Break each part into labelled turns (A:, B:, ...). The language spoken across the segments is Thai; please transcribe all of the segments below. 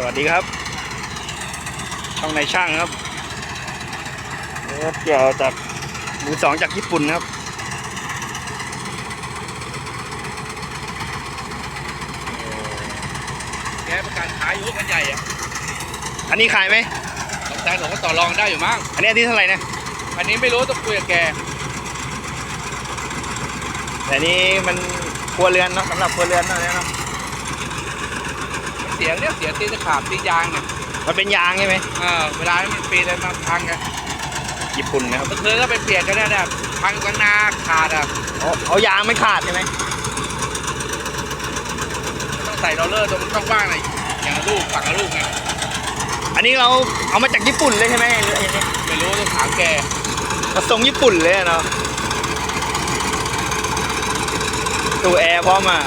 A: สวัสดีครับ ช่องในช่างครับรถเกี่ยวจากมือสองจากญี่ปุ่นครับ
B: แกประกันขายอยู่กันใหญ่อะ
A: อันนี้ขายไหม
B: สงสัยผมก็ต่อรองได้อยู่มั้ง
A: อันนี้อันที่เท่าไหร่นะ
B: อันนี้ไม่รู้ต้องคุยกับแก
A: แต่อันนี้มันครัวเรือนเนาะสำหรับครัวเรือนเนาะเนี่ยเนาะ
B: เสียงเนี่ยเสียงตีนจะขาดตียางเนี่ย
A: มันเป็นยางใช่ไหม
B: เออเวลามันปีนอะไรมาพังไง
A: ญี่ปุ่นนะครับ
B: เมื่อคืนก็ไปเปลี่ยนกันเนี่ยเนี่ยพังกันนาขาดอะ
A: เอาเอายางไม่ขาดใช่ไหม
B: ต้องใส่โรลเลอร์ตรงต้องว่างหน่อยอย่างละลูกฝั่งละลูกไง
A: อันนี้เราเอามาจากญี่ปุ่นเลยใช่ไหมหรือยังไง
B: ไม่รู้ต้องถามแก
A: มาส่งญี่ปุ่นเลยอะเนาะตู้แอร์พร้อมอะ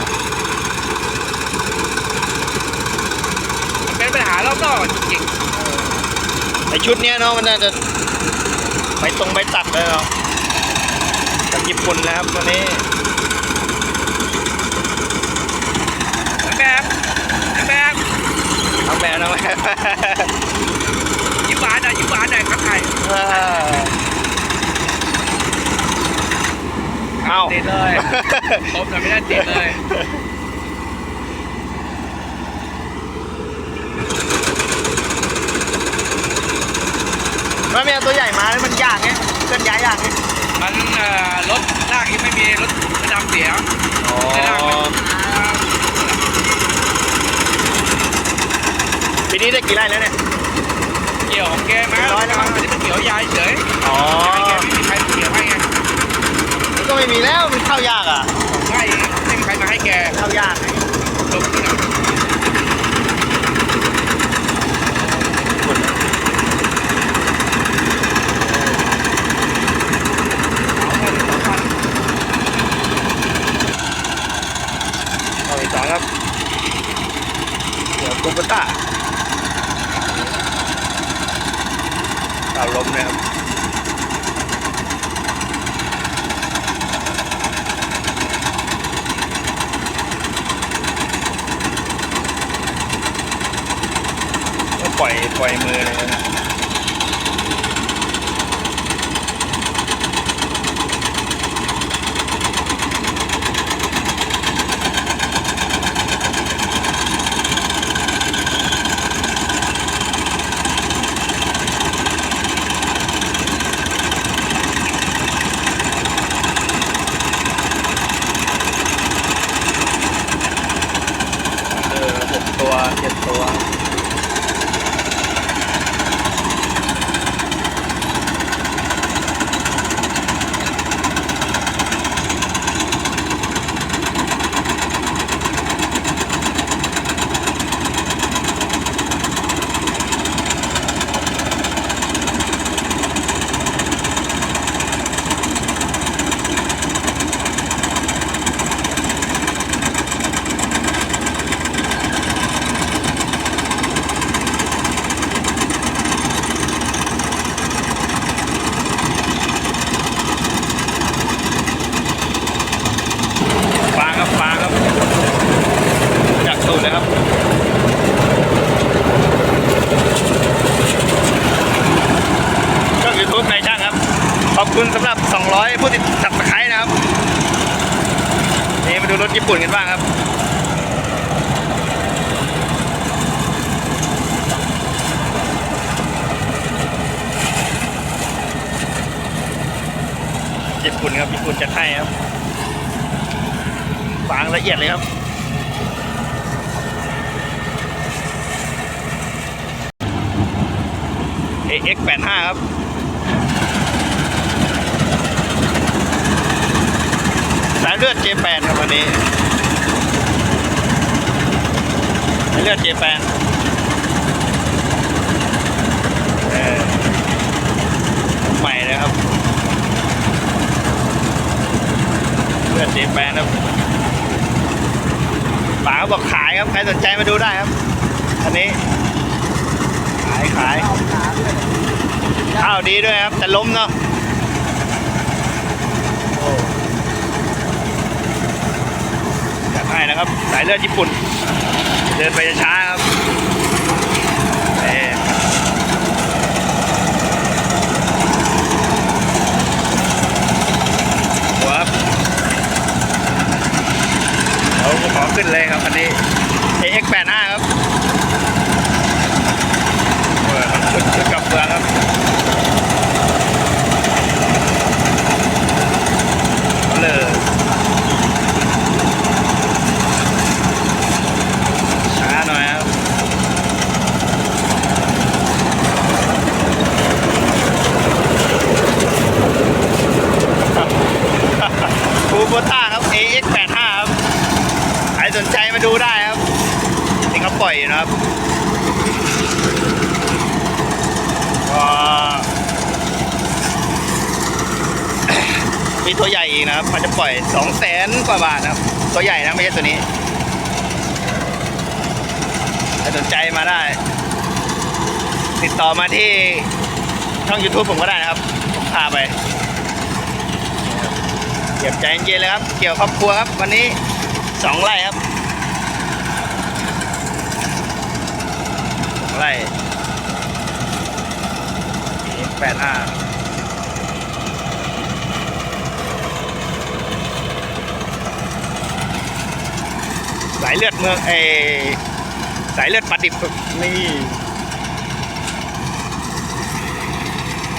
B: มัน เป็นปัญหารอบนอกอะจริง
A: ไอชุดเนี้ยเนาะมันน่าจะไปตรงไปตัดเลยเนาะจากญี่ปุ่นแล้วครับตัวนี้
B: ๆแบบแบบ
A: ทั้งแบรนด์ทั้งแบรนด์
B: ยิ้มหวานหน่อยยิ้มหวานหน่อยครับไทย
A: เออเอ้า
B: ติดเลยผมแต่ไม่ได้ติดเลย
A: มันไม่เอาตัวใหญ่มาแล้วมันยากไงเคลื่อนย้ายยากไง
B: มันเอ่อรถลากยังไม่มีรถดำเสีย
A: อ๋อ
B: ไม่ลากมัน
A: ปีนี้ได้กี่ไร่แล้วเนี่ย
B: เกี่ยวของแกไหม
A: ร้อยแล้วมั้ง
B: อันนี้มันเกี่ยวยายเฉย
A: อ๋อ
B: ไม่แกไม่มีใครเกี่ยวให้ไง
A: มันก็ไม่มีแล้วมันเข้ายากอะ
B: ไม่ไม่มีใครมาให้แก
A: เข้ายากไง
B: ลงที่ไหน
A: เอาอีกสองครับ เดี๋ยวกุปต้าเต่าลมนะครับก็ปล่อยปล่อยมือเลยนะเออหกตัวเจ็ดตัว ฟางครับฟางครับจากสูตรเลยครับ ช่องยูทูบนายช่างครับ ขอบคุณสำหรับ 200 ผู้ ติดตับตะไคร้นะครับนี่มาดูรถญี่ปุ่นกันบ้างครับญี่ปุ่นครับญี่ปุ่นจะให้ครับฟางละเอียดเลยครับ AX85 ครับายเลือด J8 ครับวันนี้สายเลือด J8 เออใหม่เลยครับเลือด J8 ครับป๋าบอกขายครับ ใครสนใจมาดูได้ครับ อันนี้ ขายขายข้าวดีด้วยครับ แต่ล้มเนาะ นะครับ สายเลือดญี่ปุ่น เดินไปช้าครับครับเราขอขึ้นเลยครับ อันนี้ AX85 โบต้าครับ AX85 ครับ ใครสนใจมาดูได้ครับ นี่เขาปล่อยอยู่นะครับก็มีตัวใหญ่อีกนะครับ มันจะปล่อยสองแสนกว่าบาทนะครับ ตัวใหญ่นะไม่ใช่ตัวนี้ ใครสนใจมาได้ ติดต่อมาที่ช่อง YouTube ผมก็ได้นะครับ ผมพาไป เก็บใจเย็นๆเลยครับ เกี่ยวครอบครัวครับ วันนี้สองไร่ครับสองไร่แปดห้าสายเลือดเมืองเอสายเลือดปลาดิบนี่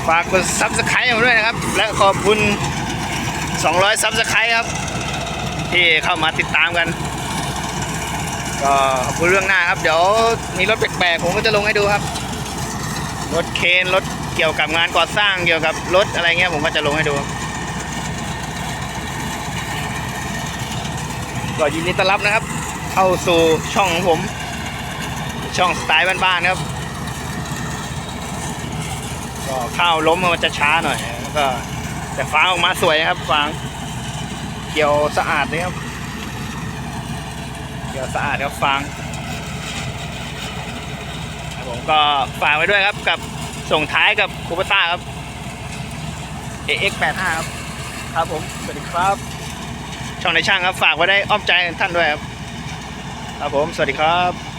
A: ฝากกดซับสไครต์ผมด้วยนะครับ และขอบคุณ 200ซับสไครต์ครับ ที่เข้ามาติดตามกัน ก็ขอบคุณเรื่องหน้าครับ เดี๋ยวมีรถแปลกๆผมก็จะลงให้ดูครับ รถเคนรถเกี่ยวกับงานก่อสร้างเกี่ยวกับรถอะไรเงี้ยผมก็จะลงให้ดู ก็ยินดีต้อนรับนะครับ เข้าสู่ช่องของผม ช่องสไตล์บ้านๆครับก็ข้าวล้มมันจะช้าหน่อยแล้วก็ แต่ฟางออกมาสวยครับฟางเกี่ยวสะอาดเลยครับ เกี่ยวสะอาดครับฟางผมก็ฝากไว้ด้วยครับกับส่งท้ายกับคูปต้าครับ AX85 ครับ ครับผม สวัสดีครับ ช่องในช่างครับ ฝากไว้ได้อ้อมใจท่านด้วยครับ ครับผม สวัสดีครับ